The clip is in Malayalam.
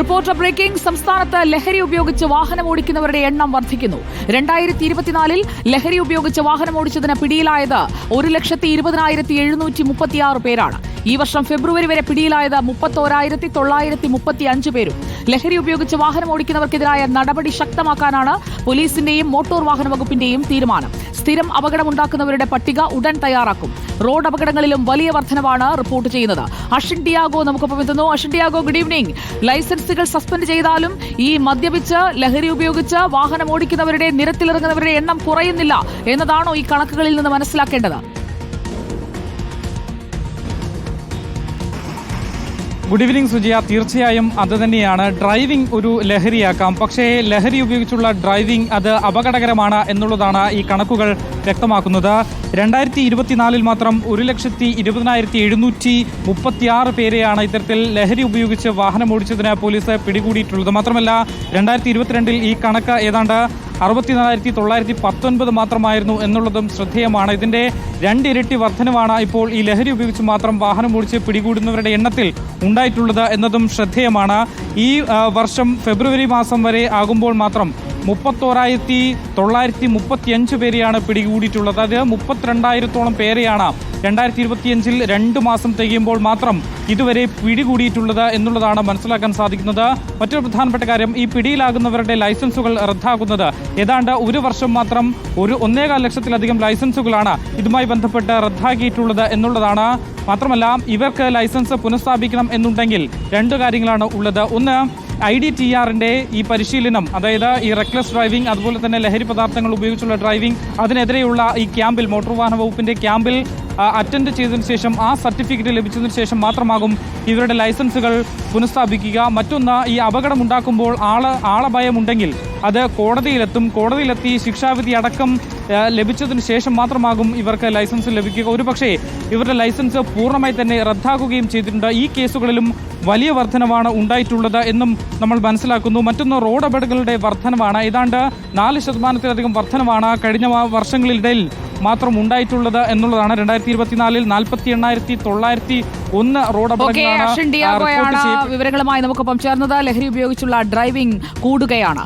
Reporter breaking. സംസ്ഥാനത്ത് ലഹരി ഉപയോഗിച്ച് വാഹനം ഓടിക്കുന്നവരുടെ എണ്ണം വർദ്ധിക്കുന്നു. രണ്ടായിരത്തി ഇരുപത്തിനാലിൽ ലഹരി ഉപയോഗിച്ച് വാഹനം ഓടിച്ചതിന് പിടിയിലായത് ഒരു ലക്ഷത്തി ഇരുപതിനായിരത്തി എഴുന്നൂറ്റി മുപ്പത്തിയാറ് പേരാണ്. ഈ വർഷം ഫെബ്രുവരി വരെ പിടിയിലായത് മുപ്പത്തോരായിരത്തി തൊള്ളായിരത്തി മുപ്പത്തി അഞ്ച് പേരും. ലഹരി ഉപയോഗിച്ച് വാഹനം ഓടിക്കുന്നവർക്കെതിരായ നടപടി ശക്തമാക്കാനാണ് പോലീസിന്റെയും മോട്ടോർ വാഹന വകുപ്പിന്റെയും തീരുമാനം. സ്ഥിരം അപകടമുണ്ടാക്കുന്നവരുടെ പട്ടിക ഉടൻ തയ്യാറാക്കും. റോഡ് അപകടങ്ങളിലും വലിയ വർധനവാണ് റിപ്പോർട്ട് ചെയ്യുന്നത്. അഷിൻ ഡിയാഗോ നമുക്കൊപ്പം എത്തുന്നു. അഷിൻ ഡിയാഗോ ഗുഡ് ഈവനിംഗ് ലൈസൻസുകൾ സസ്പെൻഡ് ചെയ്താലും ഈ മദ്യപിച്ച് ലഹരി ഉപയോഗിച്ച് വാഹനം ഓടിക്കുന്നവരുടെ നിരത്തിലിറങ്ങുന്നവരുടെ എണ്ണം കുറയുന്നില്ല എന്നതാണോ ഈ കണക്കുകളിൽ നിന്ന് മനസ്സിലാക്കേണ്ടത്? ഗുഡ് ഈവനിങ് സുജിയ തീർച്ചയായും അത് തന്നെയാണ്. ഡ്രൈവിംഗ് ഒരു ലഹരിയാക്കാം. പക്ഷേ ലഹരി ഉപയോഗിച്ചുള്ള ഡ്രൈവിംഗ് അത് അപകടകരമാണ് എന്നുള്ളതാണ് ഈ കണക്കുകൾ വ്യക്തമാക്കുന്നത്. രണ്ടായിരത്തി ഇരുപത്തിനാലിൽ മാത്രം ഒരു ലക്ഷത്തി ഇരുപതിനായിരത്തി എഴുന്നൂറ്റി മുപ്പത്തിയാറ് പേരെയാണ് ഇത്തരത്തിൽ ലഹരി ഉപയോഗിച്ച് വാഹനം ഓടിച്ചതിന് പോലീസ് പിടികൂടിയിട്ടുള്ളത്. മാത്രമല്ല രണ്ടായിരത്തി ഇരുപത്തിരണ്ടിൽ ഈ കണക്ക് ഏതാണ്ട് അറുപത്തിനാലായിരത്തി തൊള്ളായിരത്തി പത്തൊൻപത് മാത്രമായിരുന്നു എന്നുള്ളതും ശ്രദ്ധേയമാണ്. ഇതിന്റെ രണ്ടിരട്ടി വർധനവാണ് ഇപ്പോൾ ഈ ലഹരി ഉപയോഗിച്ച് മാത്രം വാഹനം ഓടിച്ച് പിടികൂടുന്നവരുടെ എണ്ണത്തിൽ ഉണ്ടായിട്ടുള്ളത് എന്നതും ശ്രദ്ധേയമാണ്. ഈ വർഷം ഫെബ്രുവരി മാസം വരെ ആകുമ്പോൾ മാത്രം മുപ്പത്തോരായിരത്തി തൊള്ളായിരത്തി മുപ്പത്തിയഞ്ച് പേരെയാണ് പിടികൂടിയിട്ടുള്ളത്. അത് മുപ്പത്തിരണ്ടായിരത്തോളം പേരെയാണ് രണ്ടായിരത്തി ഇരുപത്തിയഞ്ചിൽ രണ്ട് മാസം തികയുമ്പോൾ മാത്രം ഇതുവരെ പിടികൂടിയിട്ടുള്ളത് എന്നുള്ളതാണ് മനസ്സിലാക്കാൻ സാധിക്കുന്നത്. മറ്റൊരു പ്രധാനപ്പെട്ട കാര്യം ഈ പിടിയിലാകുന്നവരുടെ ലൈസൻസുകൾ റദ്ദാക്കുന്നത് ഏതാണ്ട് ഒരു വർഷം മാത്രം ഒരു ഒന്നേകാൽ ലക്ഷത്തിലധികം ലൈസൻസുകളാണ് ഇതുമായി ബന്ധപ്പെട്ട് റദ്ദാക്കിയിട്ടുള്ളത് എന്നുള്ളതാണ്. മാത്രമല്ല ഇവർക്ക് ലൈസൻസ് പുനഃസ്ഥാപിക്കണം എന്നുണ്ടെങ്കിൽ രണ്ട് കാര്യങ്ങളാണ് ഉള്ളത്. ഒന്ന് ഐ ഡി ടി ആറിന്റെ ഈ പരിശീലനം അതായത് ഈ റെക്ലസ് ഡ്രൈവിംഗ് അതുപോലെ തന്നെ ലഹരി പദാർത്ഥങ്ങൾ ഉപയോഗിച്ചുള്ള ഡ്രൈവിംഗ് അതിനെതിരെയുള്ള ഈ ക്യാമ്പിൽ മോട്ടോർ വാഹന വകുപ്പിന്റെ ക്യാമ്പിൽ അറ്റൻഡ് ചെയ്തതിനു ശേഷം ആ സർട്ടിഫിക്കറ്റ് ലഭിച്ചതിന് ശേഷം മാത്രമാകും ഇവരുടെ ലൈസൻസുകൾ പുനഃസ്ഥാപിക്കുക. മറ്റൊന്ന് ഈ അപകടം ഉണ്ടാക്കുമ്പോൾ ആൾ ആളഭയമുണ്ടെങ്കിൽ അത് കോടതിയിലെത്തും. കോടതിയിലെത്തി ശിക്ഷാവിധി അടക്കം ലഭിച്ചതിന് ശേഷം മാത്രമാകും ഇവർക്ക് ലൈസൻസ് ലഭിക്കുക. ഒരുപക്ഷേ ഇവരുടെ ലൈസൻസ് പൂർണമായി തന്നെ റദ്ദാക്കുകയും ചെയ്തിട്ടുണ്ട്. ഈ കേസുകളിലും വലിയ വർധനവാണ് ഉണ്ടായിട്ടുള്ളത് എന്നും നമ്മൾ മനസ്സിലാക്കുന്നു. മറ്റൊന്ന് റോഡ് അപകടങ്ങളുടെ വർധനവാണ്. ഏതാണ്ട് നാല് ശതമാനത്തിലധികം വർധനവാണ് കഴിഞ്ഞ വർഷങ്ങളിടയിൽ മാത്രം ഉണ്ടായിട്ടുള്ളത് എന്നുള്ളതാണ് രണ്ടായിരത്തി ഇരുപത്തിനാലിൽ നാൽപ്പത്തി എണ്ണായിരത്തി തൊള്ളായിരത്തി ഒന്ന് റോഡ് അപകടങ്ങളാണ്. വിവരങ്ങളുമായി നമുക്കൊപ്പം ചേർന്നത് ലഹരി ഉപയോഗിച്ചുള്ള ഡ്രൈവിംഗ് കൂടുകയാണ്